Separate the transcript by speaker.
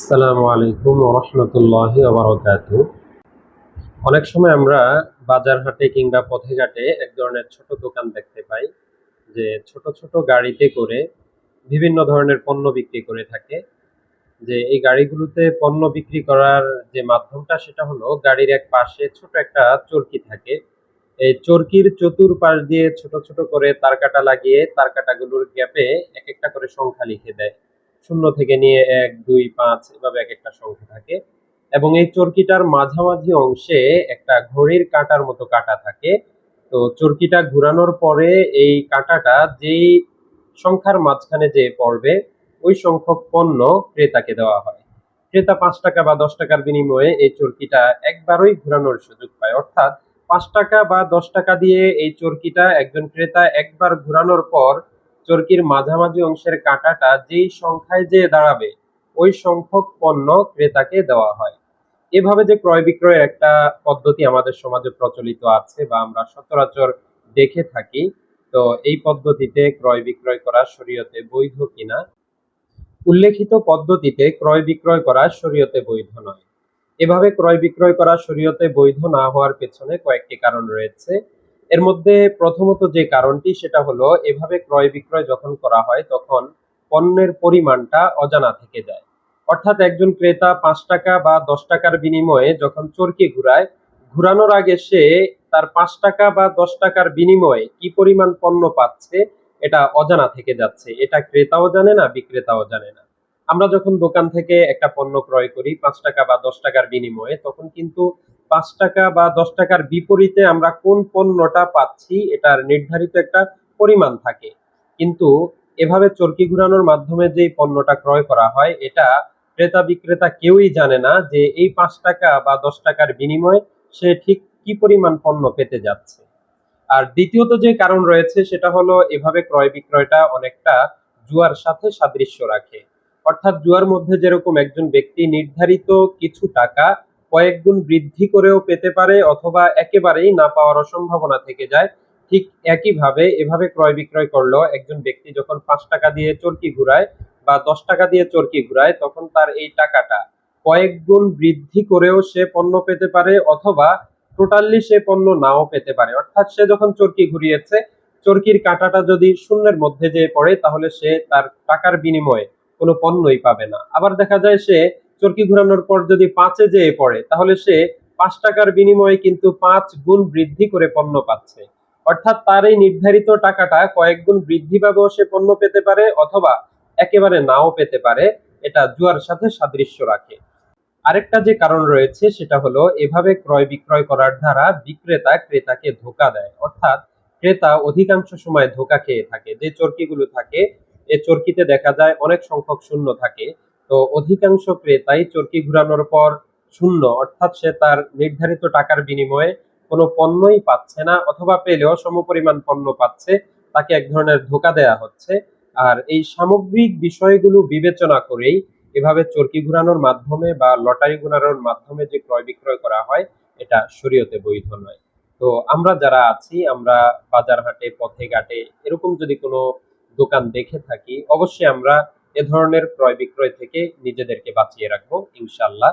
Speaker 1: আসসালামু আলাইকুম রহমতুল্লাহ বারকাত অনেক সময় আমরা বাজার হাটে কিংবা পথে ঘাটে এক ধরনের ছোট দোকান দেখতে পাই, যে ছোট ছোট গাড়িতে করে বিভিন্ন ধরনের পণ্য বিক্রি করে থাকে। যে এই গাড়িগুলোতে পণ্য বিক্রি করার যে মাধ্যমটা, সেটা হলো গাড়ির এক পাশে ছোট একটা চরকি থাকে। এই চরকির চতুর্পাশ দিয়ে ছোট ছোট করে তার কাটা লাগিয়ে তার কাটাগুলোর গ্যাপে এক একটা করে সংখ্যা লিখে দেয়। শূন্য থেকে নিয়ে এক, দুই, পাঁচ, এভাবে এক একটা সংখ্যা থাকে। এবং এই চরকিটার মাঝামাঝি অংশে একটা ঘড়ির কাঁটার মতো কাটা থাকে। তো চরকিটা ঘুরানোর পরে এই কাঁটাটা যেই সংখ্যার মাঝখানে যে পড়বে, ওই সংখ্যক পণ্য ক্রেতাকে দেওয়া হয়। ক্রেতা পাঁচ টাকা বা দশ টাকার বিনিময়ে এই চরকিটা একবারই ঘোরানোর সুযোগ পায়। অর্থাৎ পাঁচ টাকা বা দশ টাকা দিয়ে এই চরকিটা একজন ক্রেতা একবার ঘুরানোর পর চরকির মাঝামাঝি অংশের কাঁটাটা যেই সংখ্যায় যে দাঁড়াবে, ওই সংখ্যক পণ্য ক্রেতাকে দেওয়া হয়। এভাবে যে ক্রয় বিক্রয়ের একটা পদ্ধতি আমাদের সমাজে প্রচলিত আছে বা আমরা সচরাচর দেখে থাকি, তো এই পদ্ধতিতে ক্রয় বিক্রয় করা শরীয়তে বৈধ কিনা? উল্লেখিত পদ্ধতিতে ক্রয় বিক্রয় করা শরীয়তে বৈধ নয়। এভাবে ক্রয় বিক্রয় করা শরীয়তে বৈধ না হওয়ার পেছনে কয়েকটি কারণ রয়েছে। এর মধ্যে প্রথমত যে কারণটি, সেটা হলো এভাবে ক্রয় বিক্রয় যখন করা হয়, তখন পণ্যের পরিমাণটা অজানা থেকে যায়। অর্থাৎ একজন ক্রেতা পাঁচ টাকা বা দশ টাকার বিনিময়ে যখন চরকি ঘুরায়, ঘুরানোর আগে সে তার পাঁচ টাকা বা দশ টাকার বিনিময়ে কি পরিমাণ পণ্য পাচ্ছে, এটা অজানা থেকে যাচ্ছে। এটা ক্রেতাও জানে না, বিক্রেতাও জানে না। আমরা যখন দোকান থেকে একটা পণ্য ক্রয় করি, পাঁচ টাকা বা দশ টাকার বিনিময়ে, তখন কিন্তু পাঁচ টাকা বা দশ টাকার বিপরীতে আমরা কোন পণ্যটা পাচ্ছি, এটার নির্ধারিত একটা পরিমাণ থাকে। কিন্তু এভাবে চরকি ঘুরানোর মাধ্যমে যে পণ্যটা ক্রয় করা হয়, এটা ক্রেতা বিক্রেতা কেউই জানে না যে এই পাঁচ টাকা বা দশ টাকার বিনিময়ে সে ঠিক কি পরিমাণ পণ্য পেতে যাচ্ছে। আর দ্বিতীয়ত যে কারণ রয়েছে, সেটা হলো এভাবে ক্রয় বিক্রয়টা অনেকটা জুয়ার সাথে সাদৃশ্য রাখে। অর্থাৎ জুয়ার মধ্যে যেরকম একজন ব্যক্তি নির্ধারিত কিছু টাকা কয়েক গুণ বৃদ্ধি করেও পেতে পারে অথবা একেবারেই না পাওয়ারও সম্ভাবনা থেকে যায়। ঠিক একইভাবে এভাবে ক্রয় বিক্রয় করল একজন ব্যক্তি যখন পাঁচ টাকা দিয়ে চরকি ঘুরায় বা দশ টাকা দিয়ে চরকি ঘুরায়, তখন তার এই টাকাটা কয়েক গুণ বৃদ্ধি করেও সে পণ্য পেতে পারে অথবা টোটালি সে পণ্য নাও পেতে পারে। অর্থাৎ সে যখন চরকি ঘুরিয়েছে, চরকির কাঁটাটা যদি শূন্যের মধ্যে যেয়ে পড়ে, তাহলে সে তার টাকার বিনিময়ে কোনো পণ্যই পাবে না। আবার দেখা যায় সে চরকি ঘোরানোর পর যদি পাঁচে যেয়ে পড়ে, তাহলে সে পাঁচ টাকার বিনিময়ে কিন্তু পাঁচ গুণ বৃদ্ধি করে পণ্য পাচ্ছে। অর্থাৎ তার এই নির্ধারিত টাকাটা কয়েক গুণ বৃদ্ধি পাবেও সে পণ্য পেতে পারে অথবা একেবারে নাও পেতে পারে, এটা জুয়ার সাথে সাদৃশ্য রাখে। আরেকটা যে কারণ রয়েছে, সেটা হলো এভাবে ক্রয় বিক্রয় করার দ্বারা বিক্রেতা ক্রেতাকে ধোকা দেয়। অর্থাৎ ক্রেতা অধিকাংশ সময় ধোকা খেয়ে থাকে। যে চরকিগুলো থাকে, এ চরকিতে দেখা যায় অনেক সংখ্যক শূন্য থাকে। তো অধিকাংশ ক্রেতাই চরকি ঘুরানোর পর শূন্য, অর্থাৎ সে তার নির্ধারিত টাকার বিনিময়ে কোনো পণ্যই পাচ্ছে না অথবা পেলেও সমপরিমাণ পণ্য পাচ্ছে, তাকে এক ধরনের ধোকা দেয়া হচ্ছে। আর এই সামগ্রিক বিষয়গুলো বিবেচনা করেই এভাবে চরকি ঘুরানোর মাধ্যমে বা লটারি ঘুরানোর মাধ্যমে যে ক্রয় বিক্রয় করা হয়, এটা শরীয়তে বৈধ নয়। তো আমরা যারা আছি, আমরা বাজার হাটে পথে ঘাটে এরকম যদি কোনো দোকান দেখে থাকি, অবশ্যই আমরা এ ধরনের ক্রয় বিক্রয় থেকে নিজেদেরকে বাঁচিয়ে রাখব ইনশাল্লাহ